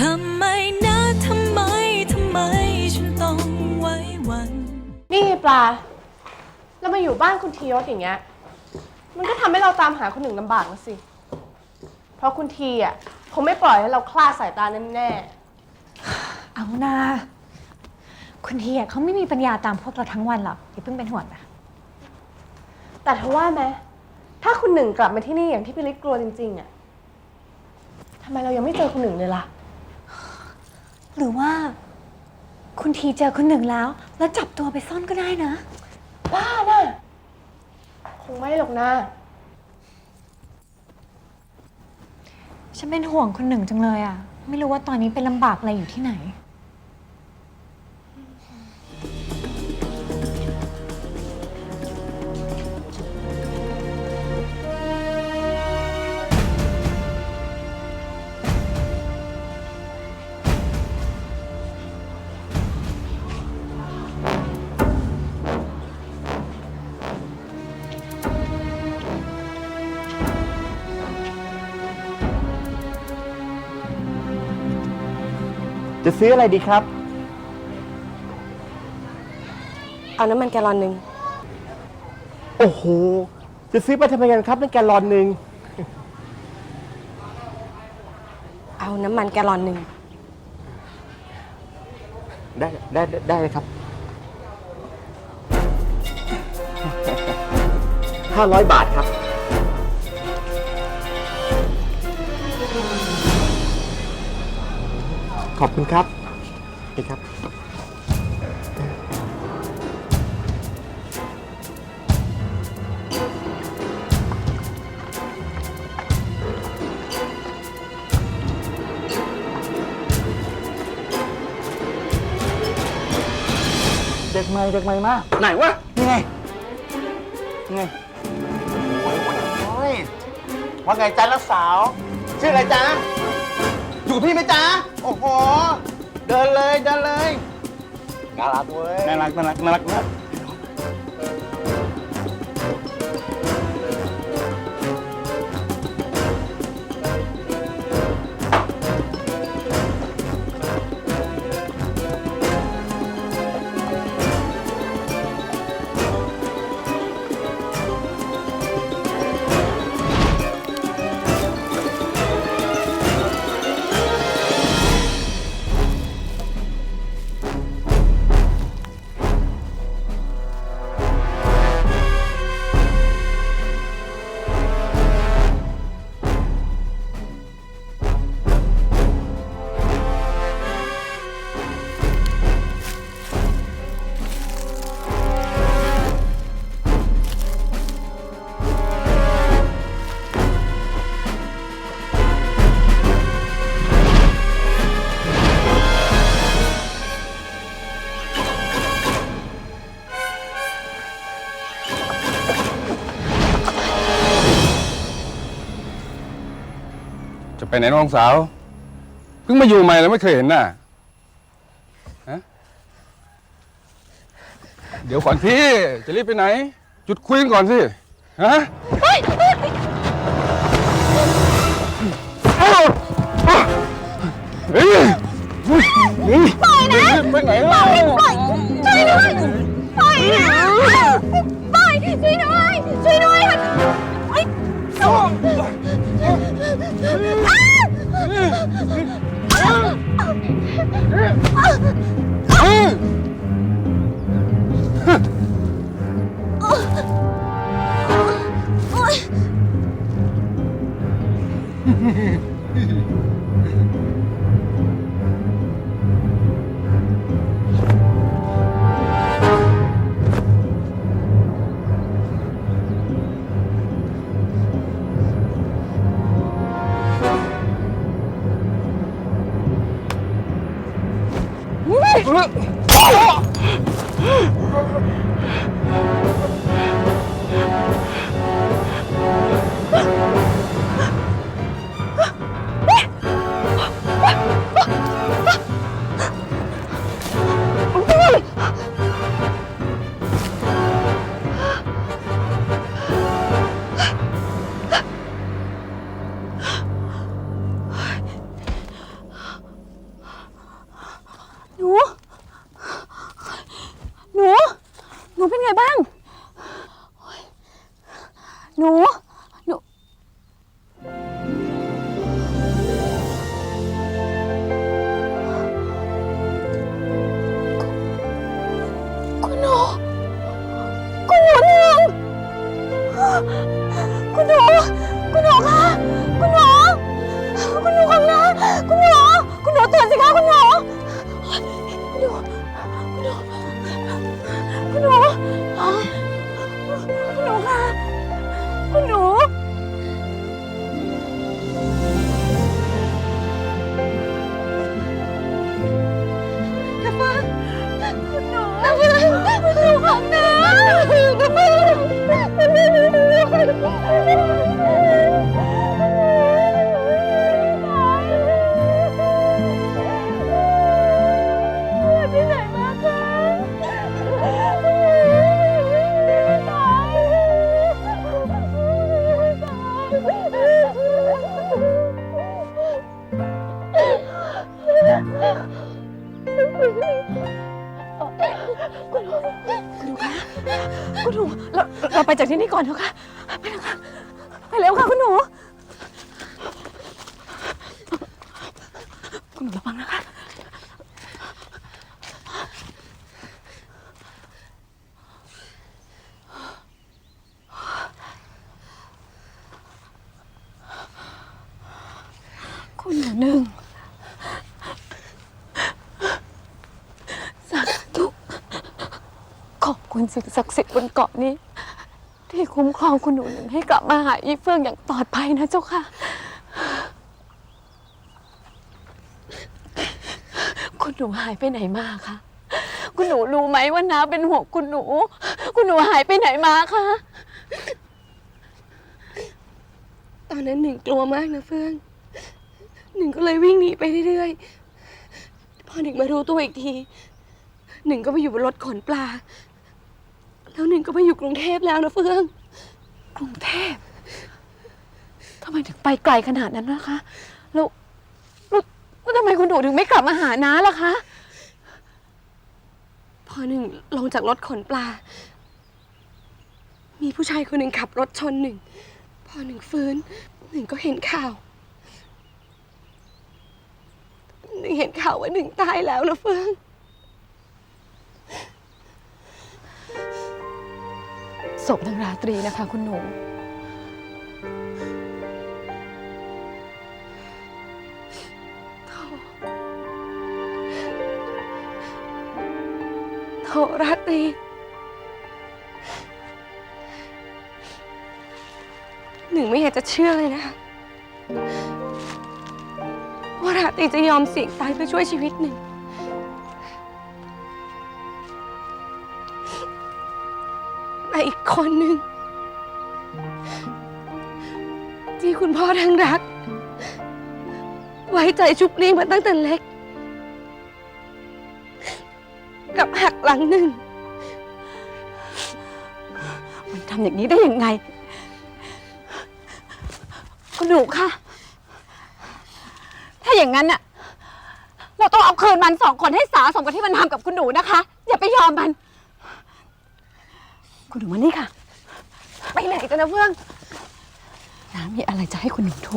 ทำไมนะทำไมทำไมฉันต้องไว้วัน นี่ไงปลา เรามาอยู่บ้านคุณทียศอย่างเงี้ย มันก็ทำให้เราตามหาคนหนึ่งลำบากนะสิ เพราะคุณทีอะคงไม่ปล่อยให้เราคลาดสายตาแน่เอานาคุณทีอะเขาไม่มีปัญญาตามพวกเราทั้งวันหรอกอย่าเพิ่งเป็นห่วงนะๆ แต่เธอว่าไหมถ้าคุณหนึ่งกลับมาที่นี่อย่างที่พี่ลิศกลัวจริงๆอะทำไมเรายังไม่เจอคุณหนึ่งเลยล่ะ หรือว่า คุณทีเจอคุณหนึ่งแล้ว แล้วจับตัวไปซ่อนก็ได้นะ บ้าน่ะ คงไม่หรอกนะ ฉันเป็นห่วงคุณหนึ่งจังเลยอะไม่รู้ว่าตอนนี้เป็นลำบากอะไรอยู่ที่ไหน จะซื้ออะไรดีครับ เอาน้ำมันแกลลอนหนึ่งโอ้โห จะซื้อไปทำไมกันครับนั่นแกลลอนหนึ่งเอาน้ำมันแกลลอนหนึ่งได้ได้ได้ได้เลยครับห้าร้อยบาทครับ ขอบคุณครับนี่ครับ เด็กใหม่เด็กใหม่มาไหนวะนี่ไงนี่ไงโอ้ยว่าไงจ๊ะลูกสาว ชื่ออะไรจ๊ะ อยู่กับพี่ไหมจ๊ะ โอ้โห เดินเลยเดินเลย น่ารักเว้ย น่ารักน่ารักน่ารักนะจะ ไปไหนน้องสาว เพิ่งมาอยู่ใหม่แล้วไม่เคยเห็นหน้าฮะเดี๋ยวก่อนพี่จะรีบไปไหน จุดคุยกันก่อนสิฮะ เฮ้ ที่ไหนมาคะ คุณหนูเราเราไปจากที่นี่ก่อนเถอะค่ะ ไปเถอะค่ะ ไปเร็วค่ะคุณหนู คุณหนูระวังนะคะ คุณหนูหนึ่งสาธุขอบคุณ สิ่งศักดิ์สิทธิ์บนเกาะนี้ ที่คุ้มครองคุณหนูหนึ่งให้กลับมาหาอีเฟื่องอย่างปลอดภัยนะเจ้าค่ะ คุณหนูหายไปไหนมาคะคุณหนูรู้ไหมว่าน้าเป็นห่วงคุณหนู คุณหนูหายไปไหนมาคะตอนนั้นหนึ่งกลัวมากนะเฟื่อง หนึ่งก็เลยวิ่งหนีไปเรื่อยๆ พอหนึ่งมารู้ตัวอีกที หนึ่งก็ไปอยู่บนรถขนปลา แล้วหนึ่งก็ไปอยู่กรุงเทพแล้วนะเฟื่อง กรุงเทพทำไมถึงไปไกลขนาดนั้นนะคะแล้วแล้วแล้วทำไมคุณหนูถึงไม่กลับมาหาน้าล่ะคะ พอหนึ่งลงจากรถขนปลา มีผู้ชายคนหนึ่งขับรถชนหนึ่ง พอหนึ่งฟื้น หนึ่งก็เห็นข่าว หนึ่งเห็นข่าวว่าหนึ่งตายแล้วนะเฟื่อง ศพนางราตรีนะคะ คุณหนู โทราตรี หนึ่งไม่อยากจะเชื่อเลยนะคะว่าราตรีจะยอมเสี่ยงตายเพื่อช่วยชีวิตหนึ่ง คนหนึ่ง ที่คุณพ่อทั้งรัก ไว้ใจชุบเลี้ยงมาตั้งแต่เล็ก กับหักหลังหนึ่ง มันทำอย่างนี้ได้ยังไง คุณหนูคะ ถ้าอย่างนั้นน่ะ เราต้องเอาคืนมันสองคนให้สาสมกับที่มันทำกับคุณหนูนะคะ อย่าไปยอมมัน คุณหนูมานี่ค่ะ ไปไหนกันนะเพื่อนน้ามีอะไรจะให้คุณหนูดู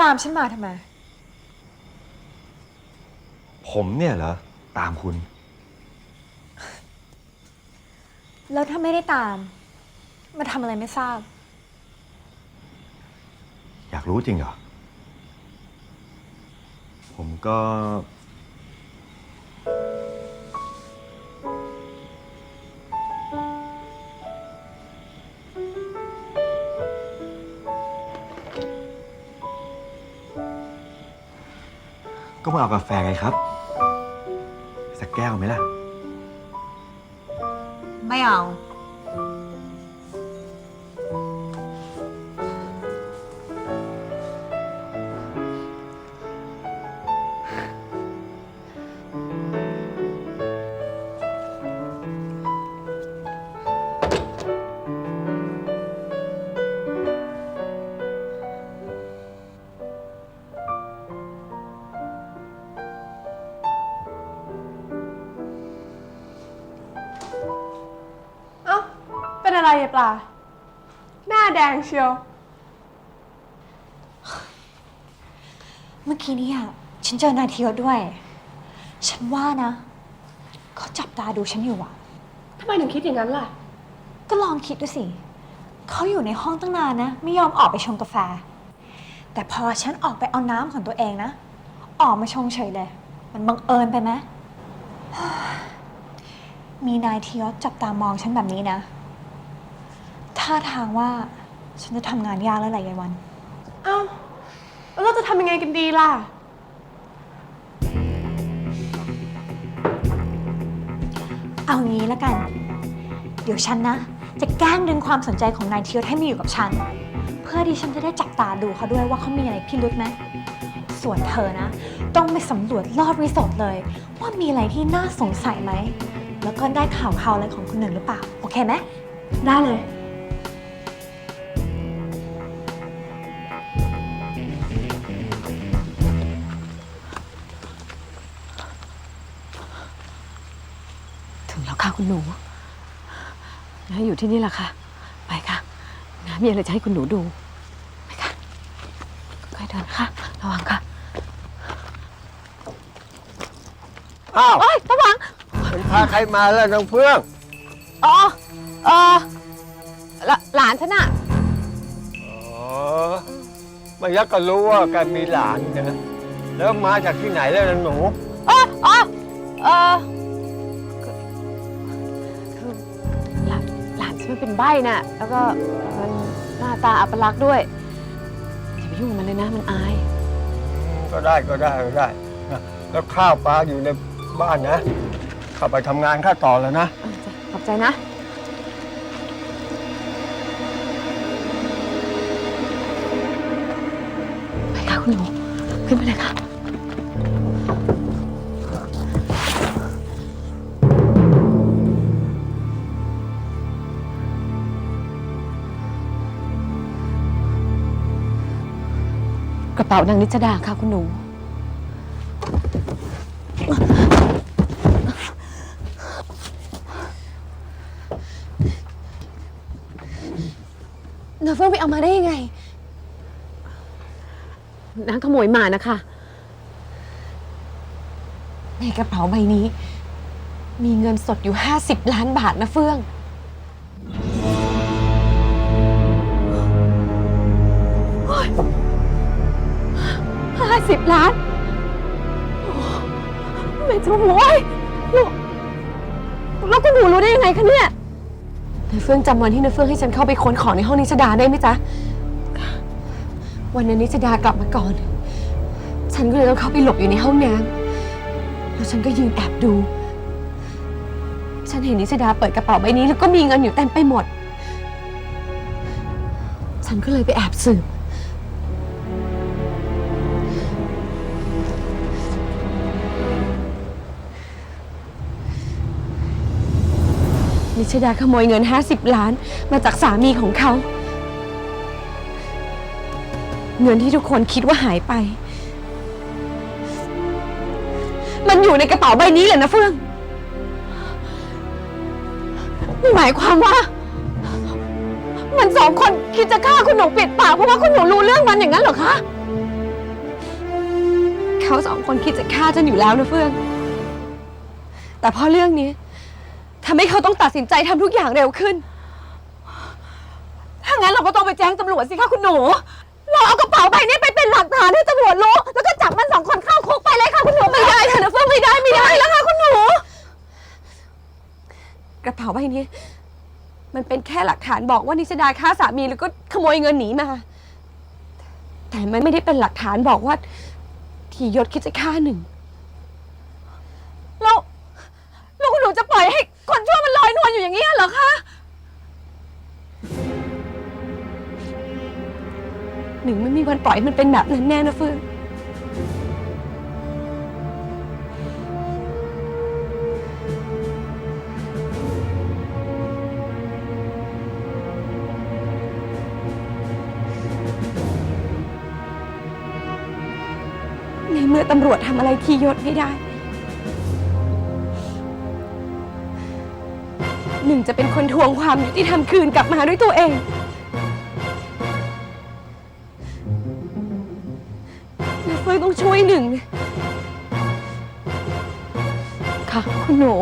ตามฉันมาทำไม ผมเนี่ยเหรอ ตามคุณ แล้วถ้าไม่ได้ตาม มาทำอะไรไม่ทราบ อยากรู้จริงเหรอ ผมก็ มาเอากาแฟไงครับ สักแก้วไหมล่ะ ไม่เอา ป็นอะไรยายปลา หน้าแดงเชียว เมื่อกี้เนี่ยฉันเจอนายทียศด้วย ฉันว่านะ เขาจับตาดูฉันอยู่อะทำไมถึงคิดอย่างนั้นล่ะ ก็ลองคิดดูสิ เขาอยู่ในห้องตั้งนานนะ ไม่ยอมออกไปชงกาแฟ แต่พอฉันออกไปเอาน้ำของตัวเองนะ ออกมาชงเฉยเลย มันบังเอิญไปไหมมีนายทียศจับตามองฉันแบบนี้นะ ท่าทางว่าฉันจะทำงานยากแล้วแหละยายวัน เอ้าแล้วเราจะทำยังไงกันดีล่ะ เอางี้แล้วกัน เดี๋ยวฉันนะ จะแกล้งดึงความสนใจของนายทียศให้มาอยู่กับฉัน เพื่อที่ฉันจะได้จับตาดูเขาด้วยว่าเขามีอะไรพิรุธไหมส่วนเธอนะ ต้องไปสำรวจรอบรีสอร์ทเลย ว่ามีอะไรที่น่าสงสัยไหม แล้วก็ได้ข่าวข่าวอะไรของคนหนึ่งหรือเปล่า โอเคไหม ได้เลย ค่ะคุณหนูน้าอยู่ที่นี่แหละค่ะ ไปค่ะน้ามีอะไรจะให้คุณหนูดู ไปค่ะค่อยๆเดินค่ะ ระวังค่ะอ้าวโอ๊ยระวังเป็นพาใครมาแล้วน้องเฟื่อง อ๋อ เออหลหลานฉันอะอ๋อไม่ยักก็รู้ว่าแกมีหลานนะ แล้วมาจากที่ไหนแล้วนะหนูอ๋ออ๋อเออคือ เป็นใบ้น่ะ แล้วก็มันหน้าตาอัปลักษณ์ด้วยอย่าไปยุ่งกับมันเลยนะ มันอาย ก็ได้ก็ได้ก็ได้นะแล้วข้าวปลาอยู่ในบ้านนะเข้าไปทำงานข้าต่อแล้วนะเออจ้ะขอบใจนะ ไปค่ะคุณหนูขึ้นไปเลยค่ะ กระเป๋านางนิจดาค่ะคุณหนู เนอเฟื่องไปเอามาได้ยังไง นางขโมยมานะคะ ในกระเป๋าใบนี้ มีเงินสดอยู่ 50 ล้านบาทนะเฟื่อง สิบล้านโอ้ไม่จะโว้ยแล้วแล้วคุณหนูรู้ได้ยังไงคะเนี่ยนายเฟื่องจำวันที่นายเฟื่องให้ฉันเข้าไปค้นของในห้องนิชดาได้ไหมจ๊ะ วันนั้นนิชดากลับมาก่อน ฉันก็เลยต้องเข้าไปหลบอยู่ในห้องน้ำแล้วฉันก็ยืนแอบดู ฉันเห็นนิชดาเปิดกระเป๋าใบนี้แล้วก็มีเงินอยู่เต็มไปหมด ฉันก็เลยไปแอบสืบ ชดาขโมยเงิน 50 ล้านมาจากสามีของเขา เงินที่ทุกคนคิดว่าหายไป มันอยู่ในกระเป๋าใบนี้แหละนะเฟื่องนี่หมายความว่า มันสองคนคิดจะฆ่าคุณหนูปิดปากเพราะว่าคุณหนูรู้เรื่องมันอย่างนั้นเหรอคะเขาสองคนคิดจะฆ่าฉันอยู่แล้วนะเฟื่อง แต่พราะเรื่องนี้ ทำให้เขาต้องตัดสินใจทำทุกอย่างเร็วขึ้น ถ้างั้นเราก็ต้องไปแจ้งตำรวจสิคะคุณหนู เราเอากระเป๋าใบนี้ไปเป็นหลักฐานให้ตำรวจรู้ แล้วก็จับมันสองคนเข้าคุกไปเลยค่ะคุณหนู ไม่ได้ค่ะนะเฟื่องไม่ได้ไม่ได้แล้วค่ะคุณหนู กระเป๋าใบนี้ มันเป็นแค่หลักฐานบอกว่านิชดาฆ่าสามีแล้วก็ขโมยเงินหนีมา แต่มันไม่ได้เป็นหลักฐานบอกว่า ที่ยศคิดจะฆ่าหนึ่ง มันปล่อยมันเป็นแบบนั้นแน่นะเฟื่องในเมื่อตำรวจทำอะไรทียศไม่ได้ หนึ่งจะเป็นคนทวงความยุติธรรมคืนกลับมาด้วยตัวเอง หนึ่ง ค่ะ คุณหนู